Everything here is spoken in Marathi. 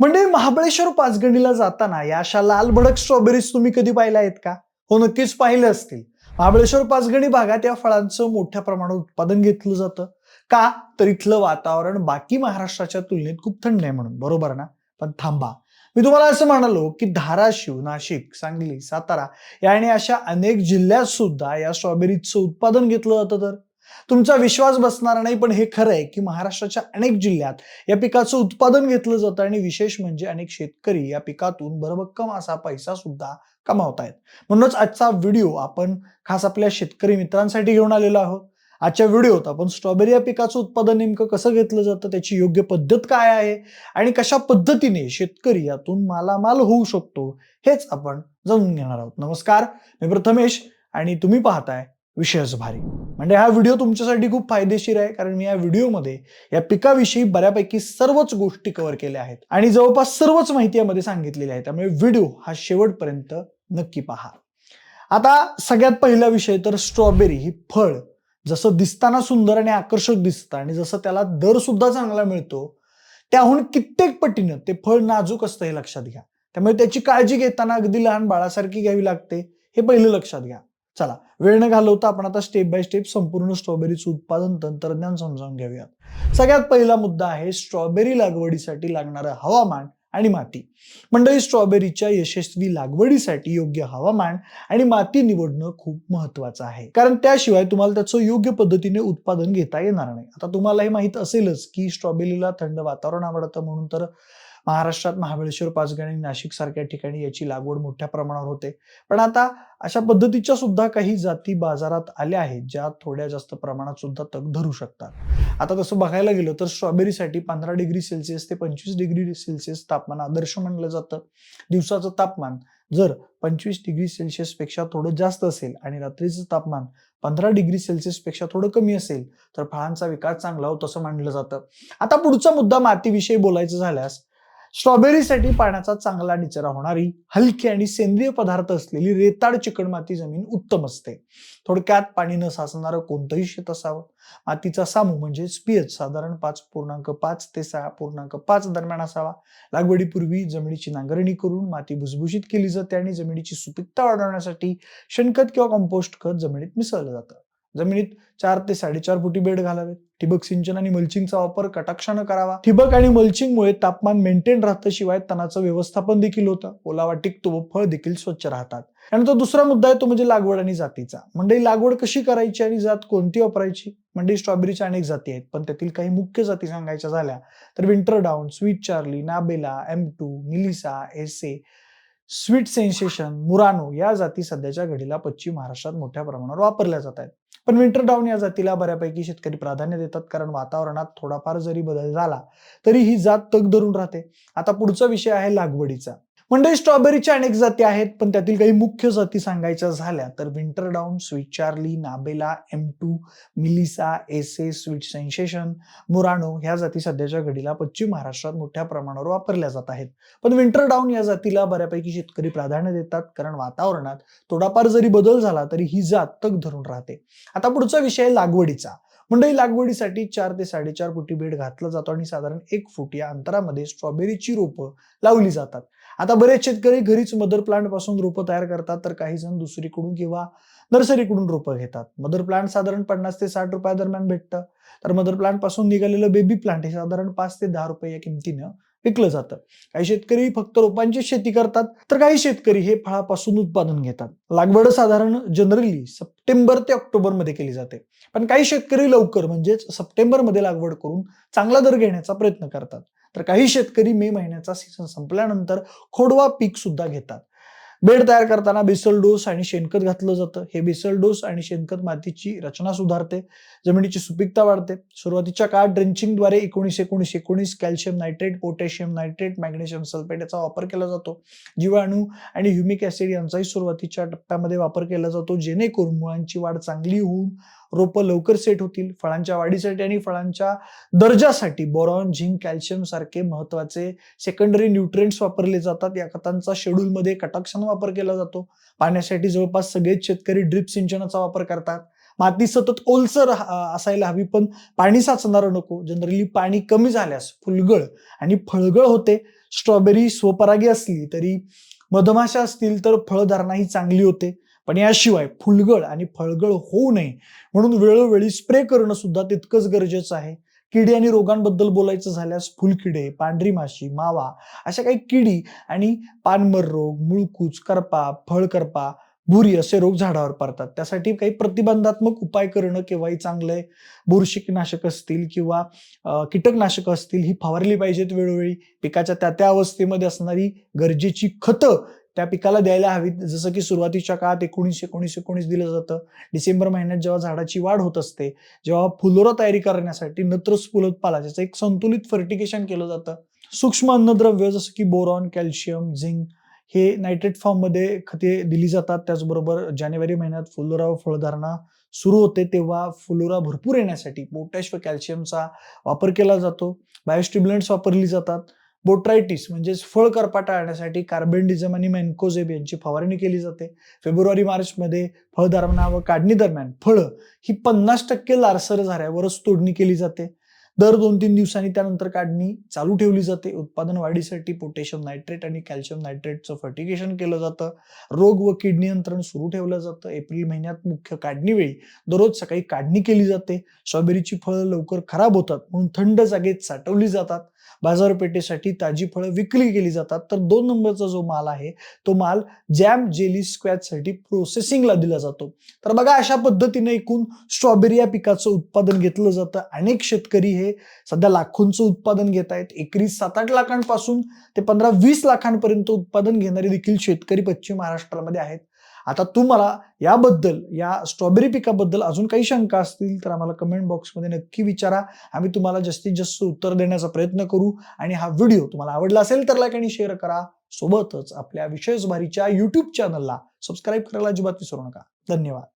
म्हणजे महाबळेश्वर पाचगणीला जाताना या अशा लाल भडक स्ट्रॉबेरीज तुम्ही कधी पाहिल्या आहेत का? हो नक्कीच पाहिले असतील. महाबळेश्वर पाचगणी भागात या फळांचं मोठ्या प्रमाणात उत्पादन घेतलं जातं. का? तर इथलं वातावरण बाकी महाराष्ट्राच्या तुलनेत खूप थंड आहे म्हणून. बरोबर ना? पण थांबा. मी तुम्हाला असं म्हणालो की धाराशिव नाशिक सांगली सातारा या आणि अशा अनेक जिल्ह्यात सुद्धा या स्ट्रॉबेरीचं उत्पादन घेतलं जातं तर? तुमचा विश्वास बसणार नाही पण हे खरं आहे की महाराष्ट्राच्या अनेक जिल्ह्यात या पिकाचं उत्पादन घेतलं जातं आणि विशेष म्हणजे अनेक शेतकरी या पिकातून भरभक्कम असा पैसा सुद्धा कमावतायत म्हणूनच आजचा व्हिडिओ आपण खास आपल्या शेतकरी मित्रांसाठी घेऊन आलेलो आहोत. आजच्या व्हिडिओत आपण स्ट्रॉबेरी या पिकाचं उत्पादन नेमकं कसं घेतलं जातं त्याची योग्य पद्धत काय आहे आणि कशा पद्धतीने शेतकरी यातून मालामाल होऊ शकतो हेच आपण जाणून घेणार आहोत. नमस्कार मी प्रथमेश आणि तुम्ही पाहताय विषयच भारी. म्हणजे हा व्हिडिओ तुमच्यासाठी खूप फायदेशीर आहे कारण मी या व्हिडिओमध्ये या पिकाविषयी बऱ्यापैकी सर्वच गोष्टी कव्हर केल्या आहेत. आणि जवळपास सर्वच माहिती यामध्ये सांगितलेली आहे त्यामुळे व्हिडिओ हा शेवटपर्यंत नक्की पहा. आता सगळ्यात पहिला विषय तर स्ट्रॉबेरी ही फळ. जसं दिसताना सुंदर आणि आकर्षक दिसतं आणि जसं त्याला दर सुद्धा चांगला मिळतो त्याहून कित्येक पटीनं ते फळ नाजूक असतं हे लक्षात घ्या. त्यामुळे त्याची काळजी घेताना अगदी लहान बाळासारखी घ्यावी लागते हे पहिलं लक्षात घ्या. चला वेळ न घालवता आपण आता स्टेप बाय स्टेप संपूर्ण स्ट्रॉबेरीचं उत्पादन तंत्रज्ञान समजावून घेऊयात. सगळ्यात पहिला मुद्दा आहे स्ट्रॉबेरी लागवडीसाठी लागणारं हवामान आणि माती. मंडळी स्ट्रॉबेरीच्या यशस्वी लागवडीसाठी योग्य हवामान आणि माती निवडणं खूप महत्वाचं आहे. कारण त्याशिवाय तुम्हाला त्याचं योग्य पद्धतीने उत्पादन घेता येणार नाही. आता तुम्हाला हे माहीत असेलच की स्ट्रॉबेरीला थंड वातावरण आवडतं म्हणून तर महाराष्ट्रात महाबळेश्वर पाचगणी नाशिक सारख्या ठिकाणी याची लागवड मोठ्या प्रमाणावर होते. पण आता अशा पद्धतीच्या सुद्धा काही जाती बाजारात आल्या आहेत ज्या थोड्या जास्त प्रमाणात सुद्धा तग धरू शकतात. आता तसं बघायला गेलं तर स्ट्रॉबेरीसाठी पंधरा डिग्री सेल्सिअस ते पंचवीस डिग्री सेल्सिअस तापमान आदर्श मानलं जातं. दिवसाचं तापमान जर पंचवीस डिग्री सेल्सिअसपेक्षा थोडं जास्त असेल आणि रात्रीचं तापमान पंधरा डिग्री सेल्सिअसपेक्षा थोडं कमी असेल तर फळांचा विकास चांगला होतो असं मानलं जातं. आता पुढचा मुद्दा मातीविषयी बोलायचं झाल्यास स्ट्रॉबेरीसाठी पाण्याचा चांगला निचरा होणारी हलकी आणि सेंद्रिय पदार्थ असलेली रेताड चिकणमाती जमीन उत्तम असते. थोडक्यात पाणी न साचणारं कोणतंही शेत असावं. मातीचा सामू म्हणजे पीएच साधारण पाच पूर्णांक पाच ते सहा पूर्णांक पाच दरम्यान असावा. लागवडीपूर्वी जमिनीची नांगरणी करून माती भुसभुशीत केली जाते आणि जमिनीची सुपीकता वाढवण्यासाठी शेणखत किंवा कंपोस्ट खत जमिनीत मिसळलं जातं. जमिनीत चार ते साडेचार फुटी बेड घालावेत. ठिबक सिंचन आणि मल्चिंगचा वापर कटाक्षानं करावा. ठिबक आणि मल्चिंगमुळे तापमान मेंटेन राहतं शिवाय तणाचं व्यवस्थापन देखील होतं. ओलावा टिकतो व फळ देखील स्वच्छ राहतात. त्यानंतर दुसरा मुद्दा आहे तो म्हणजे लागवड आणि जातीचा. मंडई लागवड कशी करायची आणि जात कोणती वापरायची? म्हणजे स्ट्रॉबेरीच्या अनेक जाती आहेत पण त्यातील काही मुख्य जाती सांगायच्या झाल्या तर Winter Dawn Sweet Charlie Nabila M two Melissa एसे स्वीट सेन्सेशन मुरानो या जाती सध्याच्या घडीला पश्चिम महाराष्ट्रात मोठ्या प्रमाणावर वापरल्या जात आहेत. पण विंटर डाऊन या जातीला बऱ्यापैकी शेतकरी प्राधान्य देतात कारण वातावरणात थोडाफार जरी बदल झाला तरी ही जात तग धरून राहते. आता पुढचा विषय आहे लागवडीचा. मंडळी स्ट्रॉबेरीच्या अनेक जाती आहेत पण त्यातील काही मुख्य जाती सांगायच्या झाल्या तर Winter Dawn Sweet Charlie Nabila M two Melissa एसे स्वीट सेन्सेशन मुरानो ह्या जाती सध्याच्या घडीला पश्चिम महाराष्ट्रात मोठ्या प्रमाणावर वापरल्या जात आहेत. पण विंटर डाऊन या जातीला बऱ्यापैकी शेतकरी प्राधान्य देतात कारण वातावरणात थोडाफार जरी बदल झाला तरी ही जात तग धरून राहते. आता पुढचा विषय आहे लागवडीचा. मंडळी लागवडीसाठी चार ते साडेचार फुटी बेड घातला जातो आणि साधारण एक फूट या अंतरामध्ये स्ट्रॉबेरीची रोपं लावली जातात. आता बरेच शेतकरी घरीच मदर प्लांटपासून रोपं तयार करतात तर काही जण दुसरीकडून किंवा नर्सरीकडून रोपं घेतात. मदर प्लांट साधारण पन्नास ते साठ रुपया दरम्यान भेटतं. तर मदर प्लांटपासून निघालेलं बेबी प्लांट हे साधारण पाच ते दहा रुपये या किमतीनं विकलं जातं. काही शेतकरी फक्त रोपांची शेती करतात तर काही शेतकरी हे फळापासून उत्पादन घेतात. लागवड साधारण जनरली सप्टेंबर ते ऑक्टोबरमध्ये केली जाते. पण काही शेतकरी लवकर म्हणजेच सप्टेंबरमध्ये लागवड करून चांगला दर घेण्याचा प्रयत्न करतात. तर काही शेतकरी मे महिन्याचा सीझन संपल्यानंतर खोडवा पीक सुद्धा घेतात. बेड तयार करताना बेसल डोस आणि शेणखत घातलं जातं. हे बेसल डोस आणि शेणखत मातीची रचना सुधारते. जमिनीची सुपीकता वाढते. सुरुवातीच्या काळात ड्रेंचिंगद्वारे एकोणीस एकोणीस एकोणीस calcium nitrate potassium nitrate magnesium sulphate याचा वापर केला जातो. जीवाणू आणि ह्युमिक ऍसिड यांचाही सुरुवातीच्या टप्प्यामध्ये वापर केला जातो. जेणेकरून मुळांची वाढ चांगली होऊन रोपं लवकर सेट होतील. फळांच्या वाढीसाठी आणि फळांच्या दर्जासाठी बोरॉन झिंक कॅल्शियम सारखे महत्त्वाचे सेकंडरी न्यूट्रिएंट्स वापरले जातात. या खतांचा शेड्यूलमध्ये कटाक्षानं वापर केला जातो. पाण्यासाठी जवळपास सगळेच शेतकरी ड्रिप सिंचनाचा वापर करतात. माती सतत ओलसर असायला हवी पण पाणी साचणारं नको. जनरली पाणी कमी झाल्यास फुलगळ आणि फळगळ होते. स्ट्रॉबेरी स्वपरागी असली तरी मधमाशा असतील तर फळधारणाही चांगली होते. पण याशिवाय फुलगळ आणि फळगळ होऊ नये. म्हणून वेळोवेळी स्प्रे करणं सुद्धा तितकंच गरजेचं आहे. किडी आणि रोगांबद्दल बोलायचं झाल्यास फुलकिडे पांढरी माशी मावा अशा काही किडी आणि पानमर रोग मुळकूच करपा फळकरपा भुरी असे रोग झाडावर पडतात. त्यासाठी काही प्रतिबंधात्मक उपाय करणं केव्हाही चांगलं आहे. बुरशीनाशक असतील किंवा कीटकनाशक कीटकनाशकं असतील ही फवारली पाहिजेत वेळोवेळी. पिकाच्या त्या त्या अवस्थेमध्ये असणारी गरजेची खतं त्या पिकाला द्यायला हवीत जसं की सुरुवातीच्या काळात एकोणीस एकोणीस एकोणीस दिलं जातं. डिसेंबर महिन्यात जेव्हा झाडाची वाढ होत असते जेव्हा फुलोरा तयारी करण्यासाठी नत्र ज्याचं एक संतुलित फर्टिकेशन केलं जातं. सूक्ष्म अन्नद्रव्य जसं की बोरॉन कॅल्शियम झिंक हे नायट्रेट फॉर्ममध्ये खते दिली जातात. त्याचबरोबर जानेवारी महिन्यात फुलोरा व फळधारणा सुरू होते तेव्हा फुलोरा भरपूर येण्यासाठी पोटॅश व कॅल्शियमचा वापर केला जातो. बायोस्टिम्युलंट्स वापरली जातात. बोट्रायटिस म्हणजेच फळ करपा टाळण्यासाठी कार्बेंडिझम आणि मेन्कोझेब यांची फवारणी केली जाते. फेब्रुवारी मार्चमध्ये फळधारणा व काढणी दरम्यान फळं ही पन्नास टक्के लारसर झाल्यावरच तोडणी केली जाते. दर दोन तीन दिवसांनी त्यानंतर काढणी चालू ठेवली जाते. उत्पादन वाढीसाठी पोटॅशियम नायट्रेट आणि कॅल्शियम नायट्रेटचं फर्टिगेशन केलं जातं. रोग व किड नियंत्रण सुरू ठेवलं जातं. एप्रिल महिन्यात मुख्य काढणीवेळी दररोज सकाळी काढणी केली जाते. स्ट्रॉबेरीची फळं लवकर खराब होतात म्हणून थंड जागेत साठवली जातात. बाजारपेठेसाठी ताजी फळं विक्री केली जातात. तर दोन नंबरचा जो माल आहे तो माल जॅम जेली स्क्वॅचसाठी प्रोसेसिंगला दिला जातो. तर बघा अशा पद्धतीने एकूण स्ट्रॉबेरी या पिकाचं उत्पादन घेतलं जातं. अनेक शेतकरी हे सध्या लाखोंचं उत्पादन घेत आहेत. एकरी सात आठ लाखांपासून ते पंधरा वीस लाखांपर्यंत उत्पादन घेणारे देखील शेतकरी पश्चिम महाराष्ट्रामध्ये आहेत. आता तुम्हाला याबद्दल या स्ट्रॉबेरी पिकाबद्दल अजून काही शंका असतील तर आम्हाला कमेंट बॉक्समध्ये नक्की विचारा. आम्ही तुम्हाला जास्तीत जास्त उत्तर देण्याचा प्रयत्न करू आणि हा व्हिडिओ तुम्हाला आवडला असेल तर लाईक आणि शेअर करा. सोबतच आपल्या विशेष भारीच्या युट्यूब चॅनलला सबस्क्राईब करायला अजिबात विसरू नका. धन्यवाद.